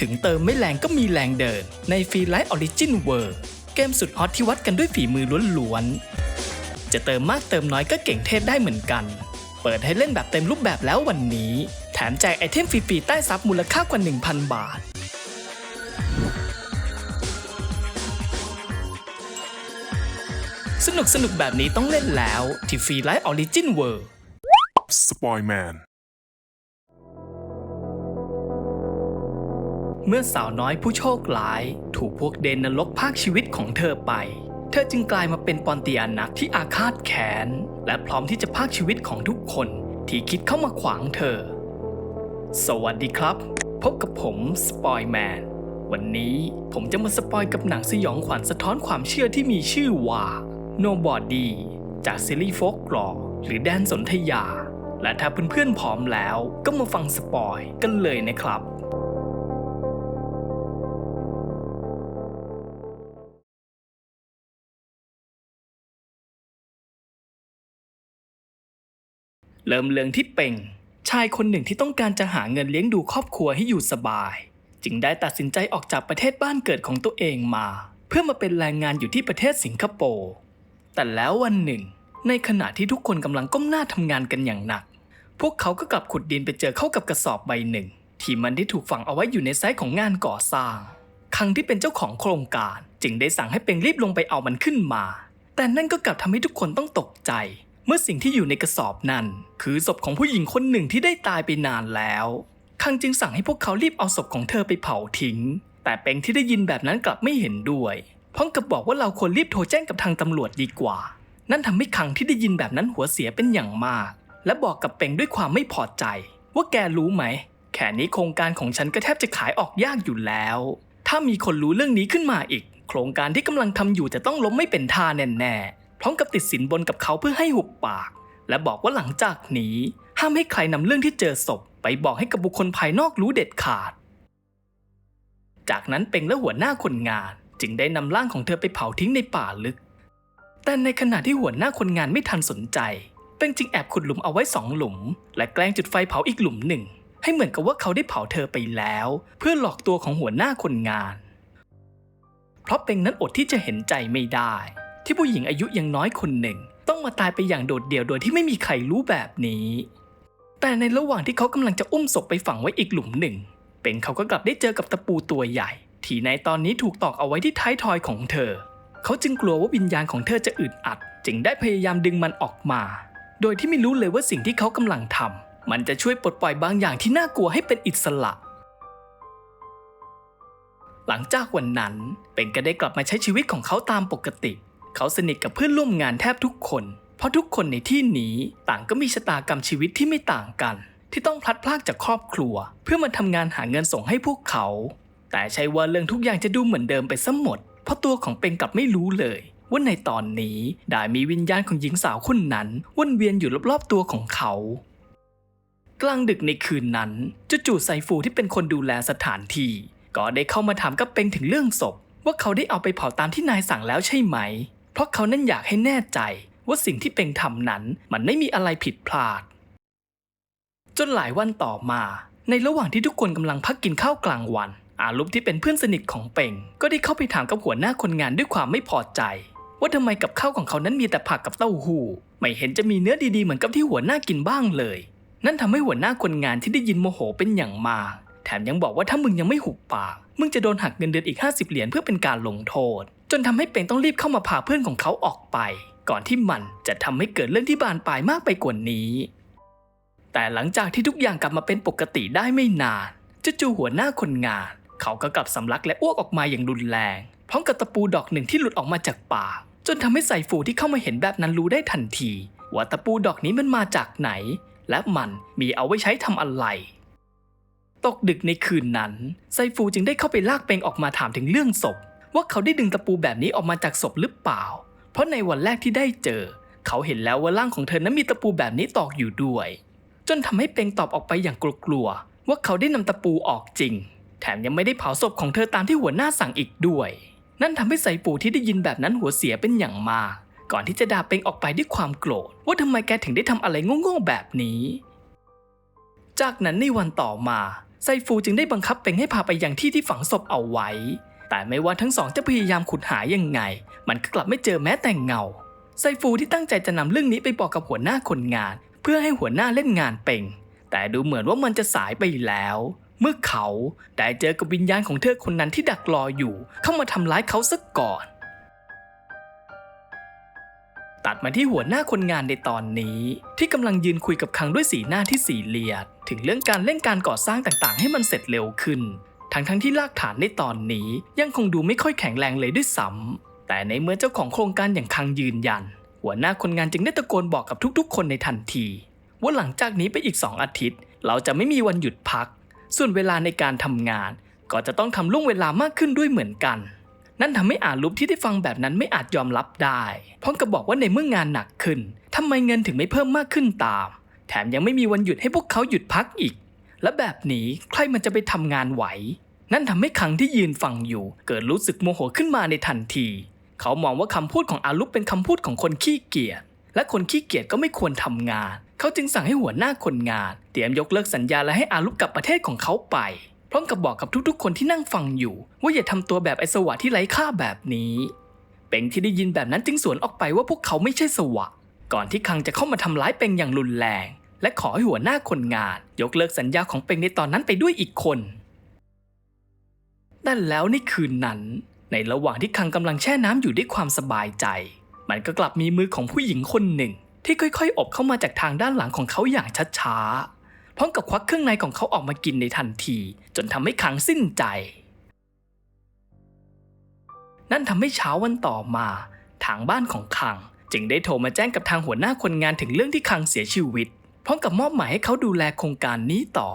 ถึงเติมไม่แรงก็มีแรงเดิน ในฟรีไลท์ออริจินเวิร์เกมสุดฮอตที่วัดกันด้วยฝีมือล้วนๆ จะเติมมากเติมน้อยก็เก่งเทพได้เหมือนกัน เปิดให้เล่นแบบเต็มรูปแบบแล้ววันนี้ แถมแจกไอเทมฟรีๆใต้ซับมูลค่ากว่า 1,000 บาทสนุกสนุกแบบนี้ต้องเล่นแล้ว ที่ฟรีไลท์ออริจินเวิร์สปอยแมน เมื่อสาวน้อยผู้โชคร้าย ถูกพวกเดนนรกภาคชีวิตของเธอไป เธอจึงกลายมาเป็นปอนเตียนักที่อาฆาตแค้นและพร้อมที่จะพากชีวิตของทุกคนที่คิดเข้ามาขวางเธอ สวัสดีครับ พบกับผมสปอยแมนวันนี้ผมจะมาสปอยกับหนังสยองขวัญสะท้อนความเชื่อที่มีชื่อว่า Nobody จากซีรีส์โฟกกรอหรือแดนสนธยา และถ้าเพื่อนๆพร้อมแล้วก็มาฟังสปอยกันเลยนะครับ เริ่มเรื่องที่เป่ง ชายคนหนึ่งที่ต้องการจะหาเงินเลี้ยงดูครอบครัวให้อยู่สบาย จึงได้ตัดสินใจออกจากประเทศบ้านเกิดของตัวเองมา เพื่อมาเป็นแรงงานอยู่ที่ประเทศสิงคโปร์แต่แล้ววันหนึ่ง ในขณะที่ทุกคนกำลังก้มหน้าทำงานกันอย่างหนัก พวกเขาก็กลับขุดดินไปเจอเข้ากับกระสอบใบหนึ่ง ที่มันได้ถูกฝังเอาไว้อยู่ในไซต์ของงานก่อสร้างคังที่เป็นเจ้าของโครงการ จึงได้สั่งให้เป็งรีบลงไปเอามันขึ้นมา แต่นั่นก็กลับทำให้ทุกคนต้องตกใจ เมื่อสิ่งที่อยู่ในกระสอบนั้น คือศพของผู้หญิงคนหนึ่งที่ได้ตายไปนานแล้วคังจึงสั่งให้พวกเขารีบเอาศพของเธอไปเผาทิ้ง แต่เป็งที่ได้ยินแบบนั้นกลับไม่เห็นด้วยพร้อมกับบอกว่าเราควรรีบโทรแจ้งกับทางตำรวจดีกว่า นั่นทำให้คังที่ได้ยินแบบนั้นหัวเสียเป็นอย่างมาก และบอกกับเป็งด้วยความไม่พอใจ ว่าแกรู้ไหม แค่นี้โครงการของฉันก็แทบจะขายออกยากอยู่แล้ว ถ้ามีคนรู้เรื่องนี้ขึ้นมาอีก โครงการที่กำลังทำอยู่จะต้องล้มไม่เป็นท่าแน่ๆ พร้อมกับติดสินบนกับเขาเพื่อให้หุบปาก และบอกว่าหลังจากนี้ ห้ามให้ใครนำเรื่องที่เจอศพ ไปบอกให้กับบุคคลภายนอกรู้เด็ดขาด จากนั้นเป็งและหัวหน้าคนงานจึงได้นำร่างของเธอไปเผาทิ้งในป่าลึก แต่ในขณะที่หัวหน้าคนงานไม่ทันสนใจ เป็งจึงแอบขุดหลุมเอาไว้สองหลุม และแกล้งจุดไฟเผาอีกหลุมหนึ่ง ให้เหมือนกับว่าเขาได้เผาเธอไปแล้ว เพื่อหลอกตัวของหัวหน้าคนงาน เพราะเป็งนั้นอดที่จะเห็นใจไม่ได้ ที่ผู้หญิงอายุยังน้อยคนหนึ่ง ต้องมาตายไปอย่างโดดเดี่ยวโดยที่ไม่มีใครรู้แบบนี้ แต่ในระหว่างที่เขากำลังจะอุ้มศพไปฝังไว้อีกหลุมหนึ่ง เป็งเขาก็กลับได้เจอกับตะปูตัวใหญ่ ที่ในตอนนี้ถูกตอกเอาไว้ที่ท้ายทอยของเธอ เขาจึงกลัวว่าวิญญาณของเธอจะอึดอัด จึงได้พยายามดึงมันออกมา โดยที่ไม่รู้เลยว่าสิ่งที่เขากำลังทำมันจะช่วยปลดปล่อยบางอย่างที่น่ากลัวให้เป็นอิสระหลังจากวันนั้น เป็งก็ได้กลับมาใช้ชีวิตของเขาตามปกติ เขาสนิทกับเพื่อนร่วมงานแทบทุกคน เพราะทุกคนในที่นี้ต่างก็มีชะตากรรมชีวิตที่ไม่ต่างกัน ที่ต้องพลัดพรากจากครอบครัว เพื่อมาทำงานหาเงินส่งให้พวกเขา แต่ใช่ว่าเรื่องทุกอย่างจะดูเหมือนเดิมไปซะหมด เพราะตัวของเป็งกลับไม่รู้เลยว่าในตอนนี้ได้มีวิญญาณของหญิงสาวคนนั้นวนเวียนอยู่รอบๆตัวของเขา กลางดึกในคืนนั้นจู่ๆไซฟูที่เป็นคนดูแลสถานที่ ก็ได้เข้ามาถามกับเป็งถึงเรื่องศพ ว่าเขาได้เอาไปเผาตามที่นายสั่งแล้วใช่ไหม เพราะเขานั้นอยากให้แน่ใจว่าสิ่งที่เป็งทำนั้นมันไม่มีอะไรผิดพลาด จนหลายวันต่อมา ในระหว่างที่ทุกคนกำลังพักกินข้าวกลางวัน อาลุปที่เป็นเพื่อนสนิทของเป็งก็ได้เข้าไปถามกับหัวหน้าคนงานด้วยความไม่พอใจ ว่าทำไมกับข้าวของเขานั้นมีแต่ผักกับเต้าหู้ไม่เห็นจะมีเนื้อดีๆเหมือนกับที่หัวหน้ากินบ้างเลย นั่นทำให้หัวหน้าคนงานที่ได้ยินโมโหเป็นอย่างมากแถมยังบอกว่าถ้ามึงยังไม่หุบปาก มึงจะโดนหักเงินเดือนอีก 50 เหรียญเพื่อเป็นการลงโทษ จนทำให้เป็งต้องรีบเข้ามาพาเพื่อนของเขาออกไป ก่อนที่มันจะทำให้เกิดเรื่องที่บานปลายมากไปกว่านี้ แต่หลังจากที่ทุกอย่างกลับมาเป็นปกติได้ไม่นานจู่ๆหัวหน้าคนงาน เขาก็กลับสำลักและอ้วกออกมาอย่างรุนแรง พร้อมกับตะปูดอกหนึ่งที่หลุดออกมาจากปากจนทำให้ใส่ฟูที่เข้ามาเห็นแบบนั้นรู้ได้ทันทีว่าตะปูดอกนี้มันมาจากไหน และมันมีเอาไว้ใช้ทำอะไร ตกดึกในคืนนั้นไซฟูจึงได้เข้าไปลากเปงออกมาถามถึงเรื่องศพ ว่าเขาได้ดึงตะปูแบบนี้ออกมาจากศพหรือเปล่า เพราะในวันแรกที่ได้เจอ เขาเห็นแล้วว่าร่างของเธอนั้นมีตะปูแบบนี้ตอกอยู่ด้วย จนทำให้เปงตอบออกไปอย่างกลัวๆว่าเขาได้นำตะปูออกจริง แถมยังไม่ได้เผาศพของเธอตามที่หัวหน้าสั่งอีกด้วย นั่นทำให้ไซปูที่ได้ยินแบบนั้นหัวเสียเป็นอย่างมากก่อนที่จะด่าเปงออกไปด้วยความโกรธ ว่าทำไมแกถึงได้ทำอะไรโง่ๆแบบนี้ จากนั้นในวันต่อมาไซฟูจึงได้บังคับเปงให้พาไปยังที่ที่ฝังศพเอาไว้ แต่ไม่ว่าทั้งสองจะพยายามขุดหายังไง มันก็กลับไม่เจอแม้แต่เงา ไซฟูที่ตั้งใจจะนำเรื่องนี้ไปบอกกับหัวหน้าคนงาน เพื่อให้หัวหน้าเล่นงานเป็งแต่ดูเหมือนว่ามันจะสายไปแล้ว เมื่อเขาได้เจอกับวิญญาณของเธอคนนั้นที่ดักรออยู่ เข้ามาทำร้ายเขาซะก่อน ตัดมาที่หัวหน้าคนงานในตอนนี้ ที่กำลังยืนคุยกับคังด้วยสีหน้าที่สีเลียด ถึงเรื่องการเร่งการก่อสร้างต่างๆ ให้มันเสร็จเร็วขึ้น ทั้งทั้งๆที่รากฐานในตอนนี้ยังคงดูไม่ค่อยแข็งแรงเลยด้วยซ้ำแต่ในเมื่อเจ้าของโครงการอย่างคังยืนยัน หัวหน้าคนงานจึงได้ตะโกนบอกกับทุกๆ คนในทันที ว่าหลังจากนี้ไปอีก 2 อาทิตย์ เราจะไม่มีวันหยุดพัก ส่วนเวลาในการทำงาน ก็จะต้องทำล่วงเวลามากขึ้นด้วยเหมือนกัน นั่นทำให้อาลุปที่ได้ฟังแบบนั้นไม่อาจยอมรับได้พร้อมกับบอกว่าในเมื่องานหนักขึ้นทำไมเงินถึงไม่เพิ่มมากขึ้นตาม แถมยังไม่มีวันหยุดให้พวกเขาหยุดพักอีก และแบบนี้ใครมันจะไปทำงานไหว นั่นทำให้คังที่ยืนฟังอยู่ เกิดรู้สึกโมโหขึ้นมาในทันที เขามองว่าคำพูดของอาลุปเป็นคำพูดของคนขี้เกียจและคนขี้เกียจก็ไม่ควรทำงาน เขาจึงสั่งให้หัวหน้าคนงาน เตรียมยกเลิกสัญญาและให้อาลุปกลับประเทศของเขาไป พร้อมกับบอกกับทุกๆ คนที่นั่งฟังอยู่ ว่าอย่าทำตัวแบบไอสวะที่ไร้ค่าแบบนี้เป็งที่ได้ยินแบบนั้นจึงสวนออกไปว่าพวกเขาไม่ใช่สวะ ก่อนที่คังจะเข้ามาทำร้ายเป็งอย่างรุนแรง และขอให้หัวหน้าคนงาน ยกเลิกสัญญาของเป็งในตอนนั้นไปด้วยอีกคนแต่แล้วในคืนนั้น ในระหว่างที่คังกำลังแช่น้ำอยู่ด้วยความสบายใจ มันก็กลับมีมือของผู้หญิงคนหนึ่ง ที่ค่อยๆ อบเข้ามาจากทางด้านหลังของเขาอย่างช้าๆพร้อมกับควักเครื่องในของเขาออกมากินในทันที จนทำให้คังสิ้นใจ นั่นทำให้เช้าวันต่อมา ทางบ้านของคัง จึงได้โทรมาแจ้งกับทางหัวหน้าคนงานถึงเรื่องที่คังเสียชีวิต ร้อมกับมอบหมายให้เขาดูแลโครงการนี้ต่อ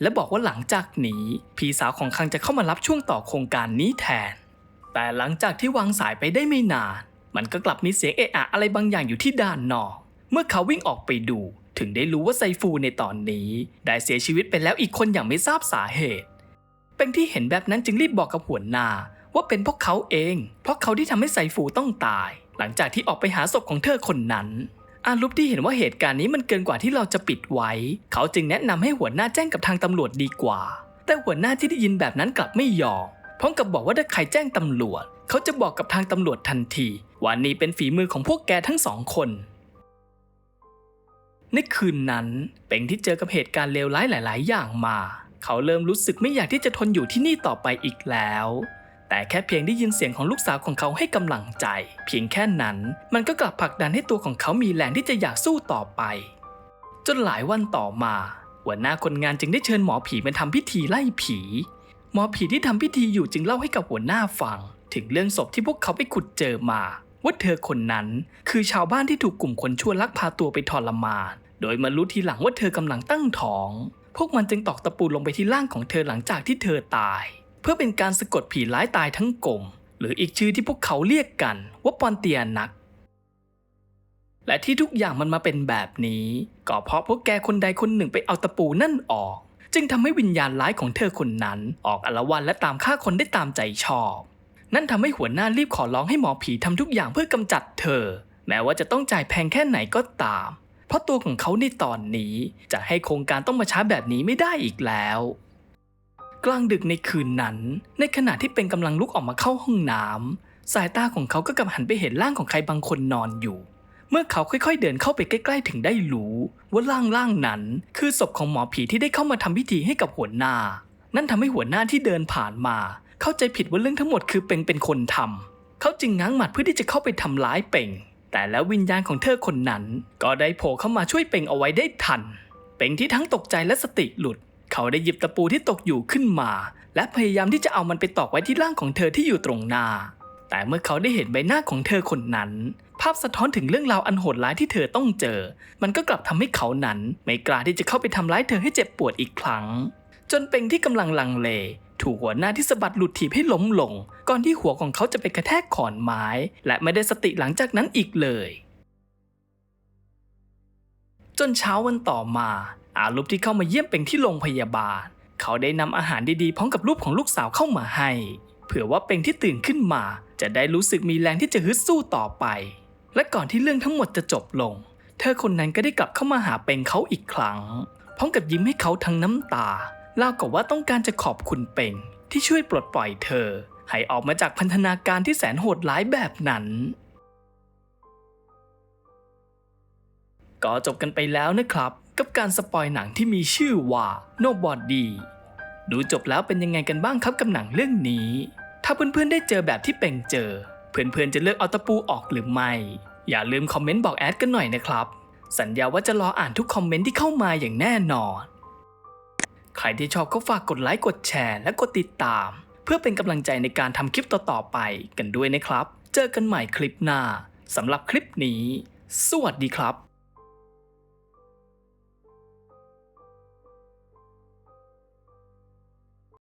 และบอกว่าหลังจากนี้พี่สาวของคังจะเข้ามารับช่วงต่อโครงการนี้แทน แต่หลังจากที่วางสายไปได้ไม่นาน มันก็กลับมีเสียงเอะอะอะไรบางอย่างอยู่ที่ด้านนอก เมื่อเขาวิ่งออกไปดูถึงได้รู้ว่าไซฟูในตอนนี้ ได้เสียชีวิตไปแล้วอีกคนอย่างไม่ทราบสาเหตุ เป็นที่เห็นแบบนั้นจึงรีบบอกกับหัวหน้าว่าเป็นพราะเขาเอง เพราะเขาที่ทำให้ไซฟูต้องตาย หลังจากที่ออกไปหาศพของเธอคนนั้น อาลุปที่เห็นว่าเหตุการณ์นี้มันเกินกว่าที่เราจะปิดไว้ เขาจึงแนะนำให้หัวหน้าแจ้งกับทางตำรวจดีกว่า แต่หัวหน้าที่ได้ยินแบบนั้นกลับไม่ยอมพร้อมกับบอกว่าถ้าใครแจ้งตำรวจ เขาจะบอกกับทางตำรวจทันทีว่านี่เป็นฝีมือของพวกแกทั้งสองคนในคืนนั้นเป็งที่เจอกับเหตุการณ์เลวร้ายหลาย ๆ อย่างมา เขาเริ่มรู้สึกไม่อยากที่จะทนอยู่ที่นี่ต่อไปอีกแล้ว แต่แค่เพียงได้ยินเสียงของลูกสาวของเขาให้กำลังใจ เพียงแค่นั้น มันก็กลับผลักดันให้ตัวของเขามีแรงที่จะอยากสู้ต่อไป จนหลายวันต่อมาหัวหน้าคนงานจึงได้เชิญหมอผีมาทำพิธีไล่ผี หมอผีที่ทำพิธีอยู่จึงเล่าให้กับหัวหน้าฟัง ถึงเรื่องศพที่พวกเขาไปขุดเจอมาว่าเธอคนนั้นคือชาวบ้านที่ถูกกลุ่มคนชั่วลักพาตัวไปทรมาน โดยมารู้ทีหลังว่าเธอกำลังตั้งท้อง พวกมันจึงตอกตะปูลงไปที่ร่างของเธอหลังจากที่เธอตาย เพื่อเป็นการสะกดผีร้ายตายทั้งกลมหรืออีกชื่อที่พวกเขาเรียกกันว่าปอนเตียนัก และที่ทุกอย่างมันมาเป็นแบบนี้ ก็เพราะพวกแกคนใดคนหนึ่งไปเอาตะปูนั่นออก จึงทำให้วิญญาณร้ายของเธอคนนั้น ออกอลวาดและตามฆ่าคนได้ตามใจชอบ นั่นทำให้หัวหน้ารีบขอร้องให้หมอผีทำทุกอย่างเพื่อกำจัดเธอ แม้ว่าจะต้องจ่ายแพงแค่ไหนก็ตาม เพราะตัวของเขาในตอนนี้จะให้โครงการต้องมาช้าแบบนี้ไม่ได้อีกแล้ว กลางดึกในคืนนั้น ในขณะที่เป็นกำลังลุกออกมาเข้าห้องน้ำสายตาของเขาก็กลับหันไปเห็นร่างของใครบางคนนอนอยู่ เมื่อเขาค่อยๆ เดินเข้าไปใกล้ๆ ถึงได้รู้ว่าร่างร่างนั้น คือศพของหมอผีที่ได้เข้ามาทำพิธีให้กับหัวหน้า นั่นทำให้หัวหน้าที่เดินผ่านมา เข้าใจผิดว่าเรื่องทั้งหมดคือเป็งเป็นคนทำเขาจึงง้างหมัดเพื่อที่จะเข้าไปทำร้ายเป็งแต่แล้ววิญญาณของเธอคนนั้น ก็ได้โผล่เข้ามาช่วยเป็งเอาไว้ได้ทัน เป็งที่ทั้งตกใจและสติหลุด เขาได้หยิบตะปูที่ตกอยู่ขึ้นมา และพยายามที่จะเอามันไปตอกไว้ที่ร่างของเธอที่อยู่ตรงหน้า แต่เมื่อเขาได้เห็นใบหน้าของเธอคนนั้น ภาพสะท้อนถึงเรื่องราวอันโหดร้ายที่เธอต้องเจอ มันก็กลับทำให้เขานั้น ไม่กล้าที่จะเข้าไปทำร้ายเธอให้เจ็บปวดอีกครั้ง จนเป็งที่กำลังลังเล ถูกหัวหน้าที่สะบัดหลุดถีบให้ล้มลง ก่อนที่หัวของเขาจะไปกระแทกขอนไม้ และไม่ได้สติหลังจากนั้นอีกเลยจนเช้าวันต่อมา อาลุปที่เข้ามาเยี่ยมเป็งที่โรงพยาบาล เขาได้นำอาหารดีๆพร้อมกับรูปของลูกสาวเข้ามาให้ เผื่อว่าเป็งที่ตื่นขึ้นมา จะได้รู้สึกมีแรงที่จะฮึดสู้ต่อไป และก่อนที่เรื่องทั้งหมดจะจบลง เธอคนนั้นก็ได้กลับเข้ามาหาเป็งเขาอีกครั้ง พร้อมกับยิ้มให้เขาทั้งน้ำตาเล่ากับว่าต้องการจะขอบคุณเป่งที่ช่วยปลดปล่อยเธอ ให้ออกมาจากพันธนาการที่แสนโหดร้ายแบบนั้น ก็จบกันไปแล้วนะครับ กับการสปอยหนังที่มีชื่อว่า Nobody ดูจบแล้วเป็นยังไงกันบ้างครับกับหนังเรื่องนี้ ถ้าเพื่อนๆได้เจอแบบที่เป่งเจอ เพื่อนๆจะเลือกเอาตะปูออกหรือไม่ อย่าลืมคอมเมนต์บอกแอดกันหน่อยนะครับ สัญญาว่าจะรออ่านทุกคอมเมนต์ที่เข้ามาอย่างแน่นอน ใครที่ชอบก็ฝากกดไลค์กดแชร์และกดติดตาม เพื่อเป็นกำลังใจในการทำคลิปต่อๆไปกันด้วยนะครับ เจอกันใหม่คลิปหน้าสำหรับคลิปนี้ สวัสดีครับ